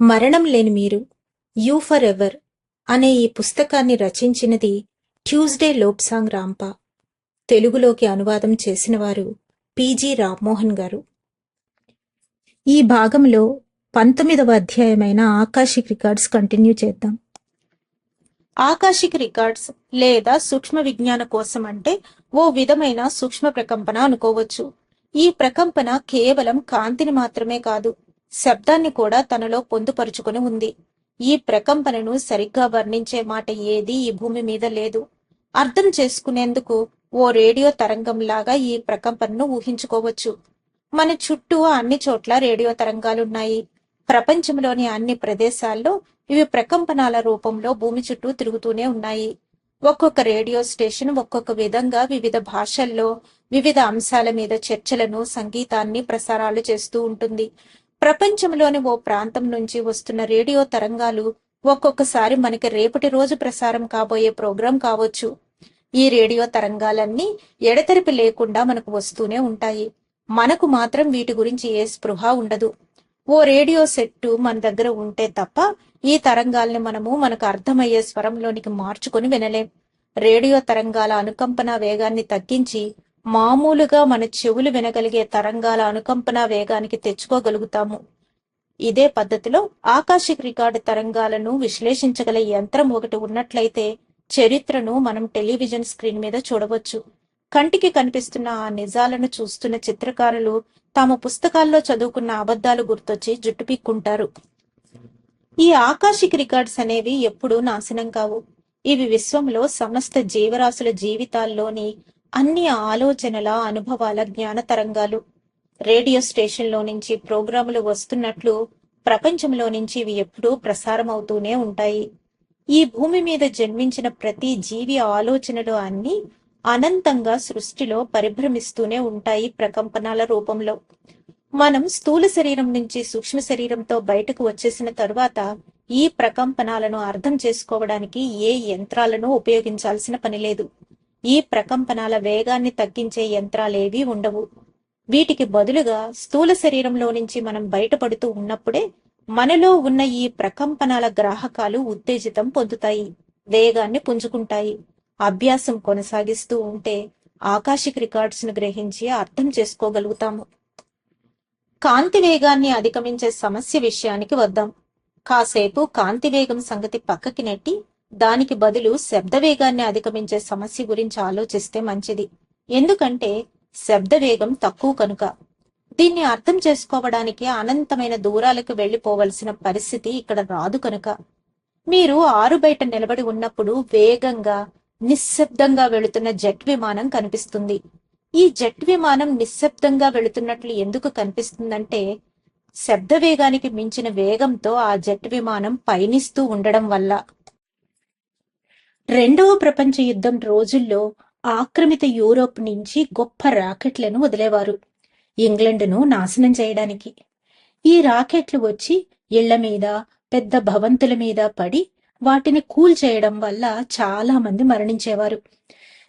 మరణం లేని మీరు యూ ఫర్ ఎవర్ అనే ఈ పుస్తకాన్ని రచించినది ట్యూస్డే లోప్సాంగ్ రాంపా. తెలుగులోకి అనువాదం చేసినవారు పీజీ రామ్మోహన్ గారు. ఈ భాగంలో పంతొమ్మిదవ అధ్యాయమైన ఆకాశిక్ రికార్డ్స్ కంటిన్యూ చేద్దాం. ఆకాశిక్ రికార్డ్స్ లేదా సూక్ష్మ విజ్ఞాన కోసం అంటే ఓ విధమైన సూక్ష్మ ప్రకంపన అనుకోవచ్చు. ఈ ప్రకంపన కేవలం కాంతిని మాత్రమే కాదు శబ్దాన్ని కూడా తనలో పొందుపరుచుకుని ఉంది. ఈ ప్రకంపనను సరిగ్గా వర్ణించే మాట ఏది ఈ భూమి మీద లేదు. అర్థం చేసుకునేందుకు ఓ రేడియో తరంగంలాగా ఈ ప్రకంపనను ఊహించుకోవచ్చు. మన చుట్టూ అన్ని చోట్ల రేడియో తరంగాలున్నాయి. ప్రపంచంలోని అన్ని ప్రదేశాల్లో ఇవి ప్రకంపనాల రూపంలో భూమి చుట్టూ తిరుగుతూనే ఉన్నాయి. ఒక్కొక్క రేడియో స్టేషన్ ఒక్కొక్క విధంగా వివిధ భాషల్లో వివిధ అంశాల మీద చర్చలను సంగీతాన్ని ప్రసారాలు చేస్తూ ఉంటుంది. ప్రపంచంలోని ఓ ప్రాంతం నుంచి వస్తున్న రేడియో తరంగాలు ఒక్కొక్కసారి మనకి రేపటి రోజు ప్రసారం కాబోయే ప్రోగ్రాం కావచ్చు. ఈ రేడియో తరంగాలన్నీ ఎడతెరిపి లేకుండా మనకు వస్తూనే ఉంటాయి. మనకు మాత్రం వీటి గురించి ఏ స్పృహ ఉండదు. ఓ రేడియో సెట్టు మన దగ్గర ఉంటే తప్ప ఈ తరంగాల్ని మనము మనకు అర్థమయ్యే స్వరంలోనికి మార్చుకొని వినలేం. రేడియో తరంగాల అనుకంపన వేగాన్ని తగ్గించి మామూలుగా మన చెవులు వినగలిగే తరంగాల అనుకంపన వేగానికి తెచ్చుకోగలుగుతాము. ఇదే పద్ధతిలో ఆకాశిక్ రికార్డు తరంగాలను విశ్లేషించగల యంత్రం ఒకటి ఉన్నట్లయితే చరిత్రను మనం టెలివిజన్ స్క్రీన్ మీద చూడవచ్చు. కంటికి కనిపిస్తున్న ఆ నిజాలను చూస్తున్న చిత్రకారులు తమ పుస్తకాల్లో చదువుకున్న అబద్ధాలు గుర్తొచ్చి జుట్టు పిక్కుంటారు. ఈ ఆకాశిక్ రికార్డ్స్ అనేవి ఎప్పుడూ నాశనం కావు. ఇవి విశ్వంలో సమస్త జీవరాశుల జీవితాల్లోని అన్ని ఆలోచనల అనుభవాల జ్ఞాన తరంగాలు రేడియో స్టేషన్లో నుంచి ప్రోగ్రాములు వస్తున్నట్లు ప్రపంచంలో నుంచి ఇవి ఎప్పుడూ ప్రసారం అవుతూనే ఉంటాయి. ఈ భూమి మీద జన్మించిన ప్రతి జీవి ఆలోచనలు అన్ని అనంతంగా సృష్టిలో పరిభ్రమిస్తూనే ఉంటాయి ప్రకంపనాల రూపంలో. మనం స్థూల శరీరం నుంచి సూక్ష్మ శరీరంతో బయటకు వచ్చేసిన తరువాత ఈ ప్రకంపనాలను అర్థం చేసుకోవడానికి ఏ యంత్రాలను ఉపయోగించాల్సిన పని లేదు. ఈ ప్రకంపనాల వేగాన్ని తగ్గించే యంత్రాలేవీ ఉండవు. వీటికి బదులుగా స్థూల శరీరంలో నుంచి మనం బయటపడుతూ ఉన్నప్పుడే మనలో ఉన్న ఈ ప్రకంపనాల గ్రాహకాలు ఉత్తేజితం పొందుతాయి వేగాన్ని పుంజుకుంటాయి. అభ్యాసం కొనసాగిస్తూ ఉంటే ఆకాశిక్ రికార్డ్స్ను గ్రహించి అర్థం చేసుకోగలుగుతాము. కాంతి వేగాన్ని అధిగమించే సమస్య విషయానికి వద్దాం. కాసేపు కాంతి వేగం సంగతి పక్కకి నెట్టి దానికి బదులు శబ్ద వేగాన్ని అధిగమించే సమస్య గురించి ఆలోచిస్తే మంచిది. ఎందుకంటే శబ్ద వేగం తక్కువ కనుక. దీన్ని అర్థం చేసుకోవడానికి అనంతమైన దూరాలకు వెళ్ళిపోవలసిన పరిస్థితి ఇక్కడ రాదు కనుక. మీరు ఆరు బయట నిలబడి ఉన్నప్పుడు వేగంగా నిశ్శబ్దంగా వెళుతున్న జెట్ విమానం కనిపిస్తుంది. ఈ జెట్ విమానం నిశ్శబ్దంగా వెళుతున్నట్లు ఎందుకు కనిపిస్తుందంటే శబ్ద వేగానికి మించిన వేగంతో ఆ జెట్ విమానం పయనిస్తూ ఉండడం వల్ల. రెండవ ప్రపంచ యుద్ధం రోజుల్లో ఆక్రమిత యూరోప్ నుంచి గొప్ప రాకెట్లను వదిలేవారు. ఇంగ్లండ్ను నాశనం చేయడానికి. ఈ రాకెట్లు వచ్చి ఇళ్ళ మీద పెద్ద భవంతుల మీద పడి వాటిని కూల్ చేయడం వల్ల చాలా మంది మరణించేవారు.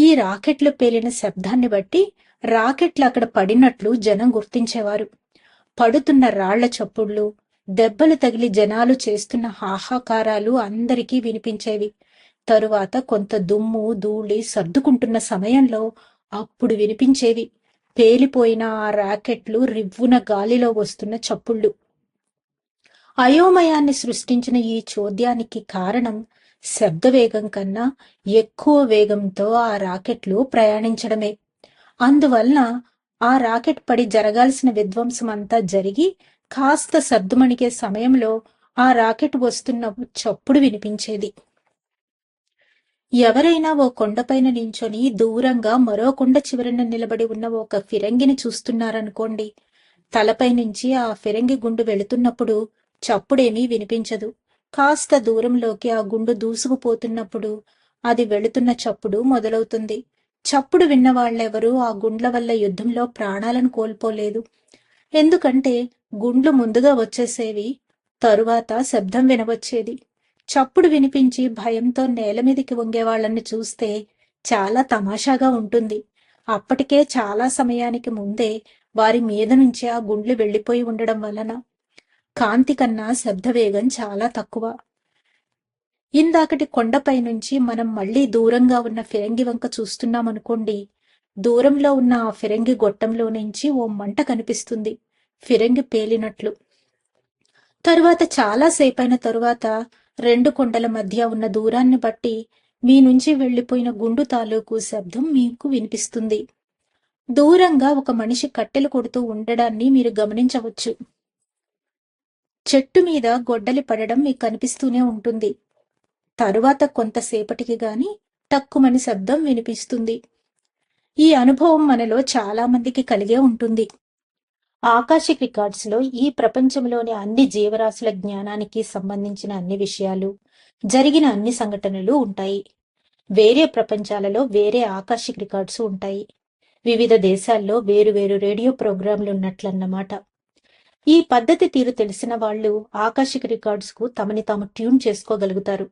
ఈ రాకెట్లు పేలిన శబ్దాన్ని బట్టి రాకెట్లు అక్కడ పడినట్లు జనం గుర్తించేవారు. పడుతున్న రాళ్ళ చప్పుళ్ళు దెబ్బలు తగిలి జనాలు చేస్తున్న హాహాకారాలు అందరికీ వినిపించేవి. తరువాత కొంత దుమ్ము ధూళి సర్దుకుంటున్న సమయంలో అప్పుడు వినిపించేవి. పేలిపోయిన ఆ రాకెట్లు రివ్వున గాలిలో వస్తున్న చప్పుళ్ళు. అయోమయాన్ని సృష్టించిన ఈ చోద్యానికి కారణం శబ్ద వేగం కన్నా ఎక్కువ వేగంతో ఆ రాకెట్లు ప్రయాణించడమే. అందువలన ఆ రాకెట్ పడి జరగాల్సిన విధ్వంసం అంతా జరిగి కాస్త సర్దుమణికే సమయంలో ఆ రాకెట్ వస్తున్న చప్పుడు వినిపించేది. ఎవరైనా ఓ కొండపైన నించొని దూరంగా మరో కొండ చివరన నిలబడి ఉన్న ఒక ఫిరంగిని చూస్తున్నారనుకోండి. తలపై నుంచి ఆ ఫిరంగి గుండు వెళుతున్నప్పుడు చప్పుడేమీ వినిపించదు. కాస్త దూరంలోకి ఆ గుండు దూసుకుపోతున్నప్పుడు అది వెళుతున్న చప్పుడు మొదలవుతుంది. చప్పుడు విన్న వాళ్ళెవరూ ఆ గుండ్ల వల్ల యుద్ధంలో ప్రాణాలను కోల్పోలేదు. ఎందుకంటే గుండ్లు ముందుగా వచ్చేసేవి తరువాత శబ్దం వినవచ్చేది. చప్పుడు వినిపించి భయంతో నేల మీదకి వంగే వాళ్ళని చూస్తే చాలా తమాషాగా ఉంటుంది. అప్పటికే చాలా సమయానికి ముందే వారి మీద నుంచి ఆ గుండ్లు వెళ్ళిపోయి ఉండడం వలన కాంతి కన్నా శబ్దవేగం చాలా తక్కువ. ఇందాకటి కొండపై నుంచి మనం మళ్ళీ దూరంగా ఉన్న ఫిరంగి వంక చూస్తున్నామనుకోండి దూరంలో ఉన్న ఆ ఫిరంగి గొట్టంలో నుంచి ఓ మంట కనిపిస్తుంది ఫిరంగి పేలినట్లు. తరువాత చాలాసేపైన తరువాత రెండు కొండల మధ్య ఉన్న దూరాన్ని బట్టి మీ నుంచి వెళ్ళిపోయిన గుండు తాలూకు శబ్దం మీకు వినిపిస్తుంది. దూరంగా ఒక మనిషి కట్టెలు కొడుతూ ఉండడాన్ని మీరు గమనించవచ్చు. చెట్టు మీద గొడ్డలి పడడం మీకు కనిపిస్తూనే ఉంటుంది. తరువాత కొంతసేపటికి గాని టక్కుమని శబ్దం వినిపిస్తుంది. ఈ అనుభవం మనలో చాలా మందికి కలిగే ఉంటుంది. ఆకాశిక్ రికార్డ్స్లో ఈ ప్రపంచంలోని అన్ని జీవరాశుల జ్ఞానానికి సంబంధించిన అన్ని విషయాలు జరిగిన అన్ని సంఘటనలు ఉంటాయి. వేరే ప్రపంచాలలో వేరే ఆకాశిక్ రికార్డ్స్ ఉంటాయి. వివిధ దేశాల్లో వేరు వేరు రేడియో ప్రోగ్రాంలు ఉన్నట్లన్నమాట. ఈ పద్ధతి తీరు తెలిసిన వాళ్ళు ఆకాశిక్ రికార్డ్స్కు తమని తాము ట్యూన్ చేసుకోగలుగుతారు.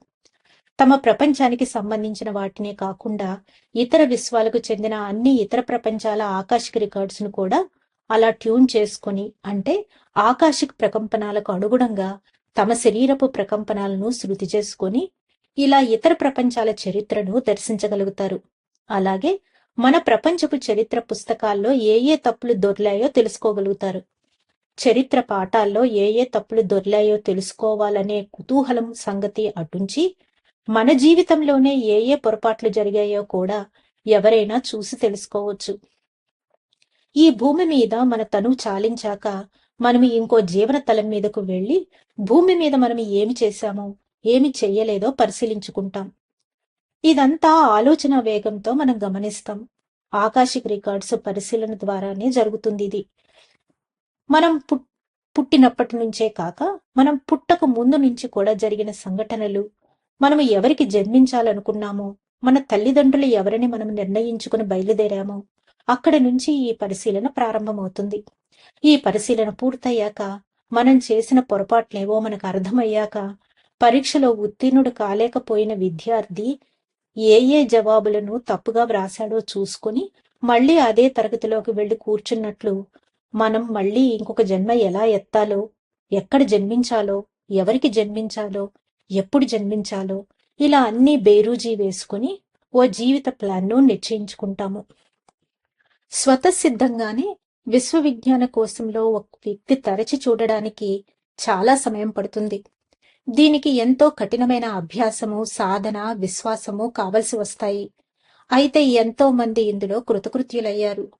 తమ ప్రపంచానికి సంబంధించిన వాటినే కాకుండా ఇతర విశ్వాలకు చెందిన అన్ని ఇతర ప్రపంచాల ఆకాశిక రికార్డ్స్ను కూడా అలా ట్యూన్ చేసుకొని అంటే ఆకాశిక్ ప్రకంపనాలకు అనుగుణంగా తమ శరీరపు ప్రకంపనాలను శృతి చేసుకొని ఇలా ఇతర ప్రపంచాల చరిత్రను దర్శించగలుగుతారు. అలాగే మన ప్రపంచపు చరిత్ర పుస్తకాల్లో ఏ ఏ తప్పులు దొర్లాయో తెలుసుకోగలుగుతారు. చరిత్ర పాఠాల్లో ఏ ఏ తప్పులు దొర్లాయో తెలుసుకోవాలనే కుతూహలం సంగతి అటుంచి మన జీవితంలోనే ఏ ఏ పొరపాట్లు జరిగాయో కూడా ఎవరైనా చూసి తెలుసుకోవచ్చు. ఈ భూమి మీద మన తనువు చాలించాక మనం ఇంకో జీవన తలం మీదకు వెళ్ళి భూమి మీద మనం ఏమి చేశామో ఏమి చెయ్యలేదో పరిశీలించుకుంటాం. ఇదంతా ఆలోచన వేగంతో మనం గమనిస్తాం. ఆకాశిక్ రికార్డ్స్ పరిశీలన ద్వారానే జరుగుతుంది ఇది. మనం పుట్- పుట్టినప్పటి నుంచే కాక మనం పుట్టక ముందు నుంచి కూడా జరిగిన సంఘటనలు మనం ఎవరికి జన్మించాలనుకున్నామో మన తల్లిదండ్రులు ఎవరిని మనం నిర్ణయించుకుని బయలుదేరామో అక్కడ నుంచి ఈ పరిశీలన ప్రారంభమవుతుంది. ఈ పరిశీలన పూర్తయ్యాక మనం చేసిన పొరపాట్లేవో మనకు అర్థమయ్యాక పరీక్షలో ఉత్తీర్ణుడు కాలేకపోయిన విద్యార్థి ఏ ఏ జవాబులను తప్పుగా వ్రాశాడో చూసుకుని మళ్ళీ అదే తరగతిలోకి వెళ్ళి కూర్చున్నట్లు మనం మళ్ళీ ఇంకొక జన్మ ఎలా ఎత్తాలో ఎక్కడ జన్మించాలో ఎవరికి జన్మించాలో ఎప్పుడు జన్మించాలో ఇలా అన్ని బేరూజీ వేసుకుని ఓ జీవిత ప్లాన్ను నిశ్చయించుకుంటాము. స్వతసిద్ధంగానే విశ్వవిజ్ఞాన కోశంలో ఒక వ్యక్తి తరచి చూడడానికి చాలా సమయం పడుతుంది. దీనికి ఎంతో కఠినమైన అభ్యాసము సాధన విశ్వాసము కావలసి వస్తాయి. అయితే ఎంతో మంది ఇందులో కృతకృత్యులయ్యారు.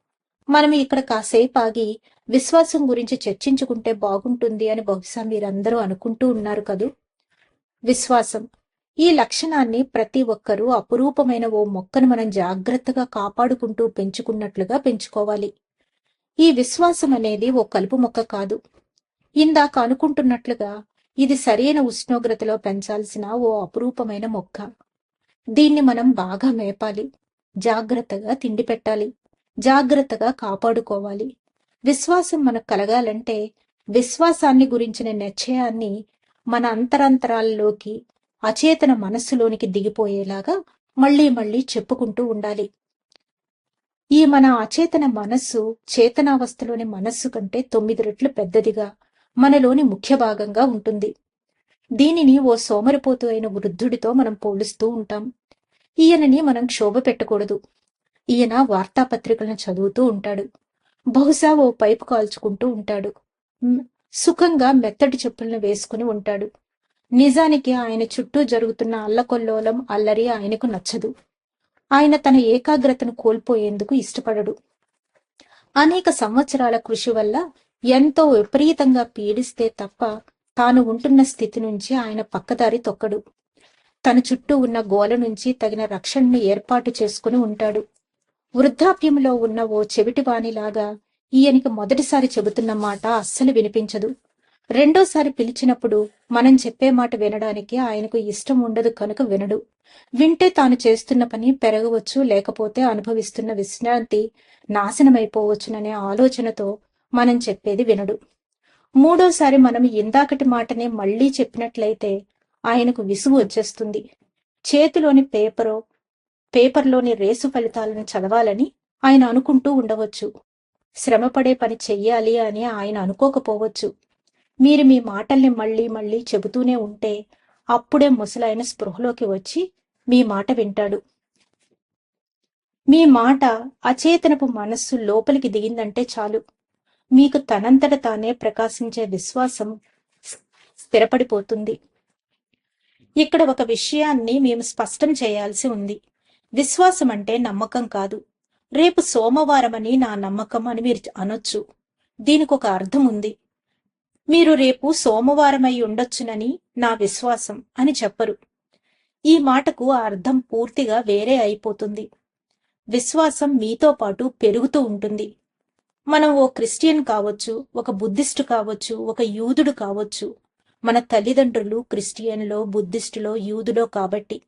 మనం ఇక్కడ కాసేపు ఆగి విశ్వాసం గురించి చర్చించుకుంటే బాగుంటుంది అని బహుశా మీరందరూ అనుకుంటూ ఉన్నారు కదూ? విశ్వాసం. ఈ లక్షణాన్ని ప్రతి ఒక్కరూ అపురూపమైన ఓ మొక్కను మనం జాగ్రత్తగా కాపాడుకుంటూ పెంచుకున్నట్లుగా పెంచుకోవాలి. ఈ విశ్వాసం అనేది ఓ కలుపు మొక్క కాదు. ఇందాక అనుకుంటున్నట్లుగా ఇది సరైన ఉష్ణోగ్రతలో పెంచాల్సిన ఓ అపురూపమైన మొక్క. దీన్ని మనం బాగా మేపాలి. జాగ్రత్తగా తిండి పెట్టాలి. జాగ్రత్తగా కాపాడుకోవాలి. విశ్వాసం మనకు కలగాలంటే విశ్వాసాన్ని గురించిన నిశ్చయాన్ని మన అంతరంతరాల్లోకి అచేతన మనస్సులోనికి దిగిపోయేలాగా మళ్ళీ మళ్ళీ చెప్పుకుంటూ ఉండాలి. ఈ మన అచేతన మనస్సు చేతనావస్థలోని మనస్సు కంటే తొమ్మిది రెట్లు పెద్దదిగా మనలోని ముఖ్య భాగంగా ఉంటుంది. దీనిని ఓ సోమరిపోతు అయిన వృద్ధుడితో మనం పోలుస్తూ ఉంటాం. ఈయనని మనం క్షోభ పెట్టకూడదు. ఈయన వార్తాపత్రికలను చదువుతూ ఉంటాడు. బహుశా ఓ పైపు కాల్చుకుంటూ ఉంటాడు. సుఖంగా మెత్తటి చెప్పులను వేసుకుని ఉంటాడు. నిజానికి ఆయన చుట్టూ జరుగుతున్న అల్లకొల్లోలం అల్లరి ఆయనకు నచ్చదు. ఆయన తన ఏకాగ్రతను కోల్పోయేందుకు ఇష్టపడడు. అనేక సంవత్సరాల కృషి వల్ల ఎంతో విపరీతంగా పీడిస్తే తప్ప తాను ఉంటున్న స్థితి నుంచి ఆయన పక్కదారి తొక్కడు. తన చుట్టూ ఉన్న గోల నుంచి తగిన రక్షణను ఏర్పాటు చేసుకుని ఉంటాడు. వృద్ధాప్యంలో ఉన్న ఓ చెవిటివాణిలాగా ఈయనకి మొదటిసారి చెబుతున్న మాట అస్సలు వినిపించదు. రెండోసారి పిలిచినప్పుడు మనం చెప్పే మాట వినడానికి ఆయనకు ఇష్టం ఉండదు కనుక వినడు. వింటే తాను చేస్తున్న పని పెరగవచ్చు లేకపోతే అనుభవిస్తున్న విశ్రాంతి నాశనమైపోవచ్చుననే ఆలోచనతో మనం చెప్పేది వినడు. మూడోసారి మనం ఇందాకటి మాటనే మళ్ళీ చెప్పినట్లయితే ఆయనకు విసుగు వచ్చేస్తుంది. చేతిలోని పేపరో పేపర్లోని రేసు ఫలితాలను చదవాలని ఆయన అనుకుంటూ ఉండవచ్చు. శ్రమపడే పని చెయ్యాలి అని ఆయన అనుకోకపోవచ్చు. మీరు మీ మాటల్ని మళ్ళీ మళ్ళీ చెబుతూనే ఉంటే అప్పుడే ముసలాయన స్పృహలోకి వచ్చి మీ మాట వింటాడు. మీ మాట అచేతనపు మనస్సు లోపలికి దిగిందంటే చాలు. మీకు తనంతట తానే ప్రకాశించే విశ్వాసం స్థిరపడిపోతుంది. ఇక్కడ ఒక విషయాన్ని మేము స్పష్టం చేయాల్సి ఉంది. విశ్వాసం అంటే నమ్మకం కాదు. రేపు సోమవారమని నా నమ్మకం అని మీరు అనొచ్చు. దీనికి ఒక అర్థం ఉంది. మీరు రేపు సోమవారమై ఉండొచ్చునని నా విశ్వాసం అని చెప్పరు. ఈ మాటకు ఆ అర్థం పూర్తిగా వేరే అయిపోతుంది. విశ్వాసం మీతో పాటు పెరుగుతూ ఉంటుంది. మనం ఓ క్రిస్టియన్ కావచ్చు ఒక బుద్ధిస్టు కావచ్చు ఒక యూదుడు కావచ్చు మన తల్లిదండ్రులు క్రిస్టియన్లో బుద్ధిస్టులో యూదులో కాబట్టి.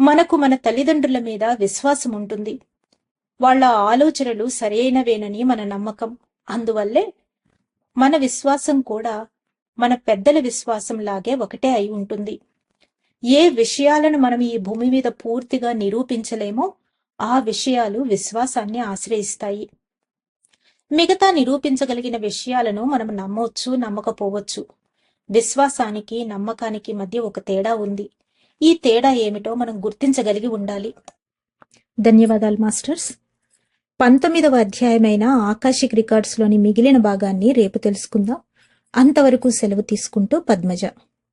మనకు మన తల్లిదండ్రుల మీద విశ్వాసం ఉంటుంది. వాళ్ళ ఆలోచనలు సరైనవేనని మన నమ్మకం. అందువల్లే మన విశ్వాసం కూడా మన పెద్దల విశ్వాసం లాగే ఒకటే అయి ఉంటుంది. ఏ విషయాలను మనం ఈ భూమి మీద పూర్తిగా నిరూపించలేమో ఆ విషయాలు విశ్వాసాన్ని ఆశ్రయిస్తాయి. మిగతా నిరూపించగలిగిన విషయాలను మనం నమ్మవచ్చు నమ్మకపోవచ్చు. విశ్వాసానికి నమ్మకానికి మధ్య ఒక తేడా ఉంది. ఈ తేడా ఏమిటో మనం గుర్తించగలిగి ఉండాలి. ధన్యవాదాలు మాస్టర్స్. పంతొమ్మిదవ అధ్యాయమైన ఆకాశిక్ రికార్డ్స్లోని మిగిలిన భాగాన్ని రేపు తెలుసుకుందాం. అంతవరకు సెలవు తీసుకుంటూ పద్మజ.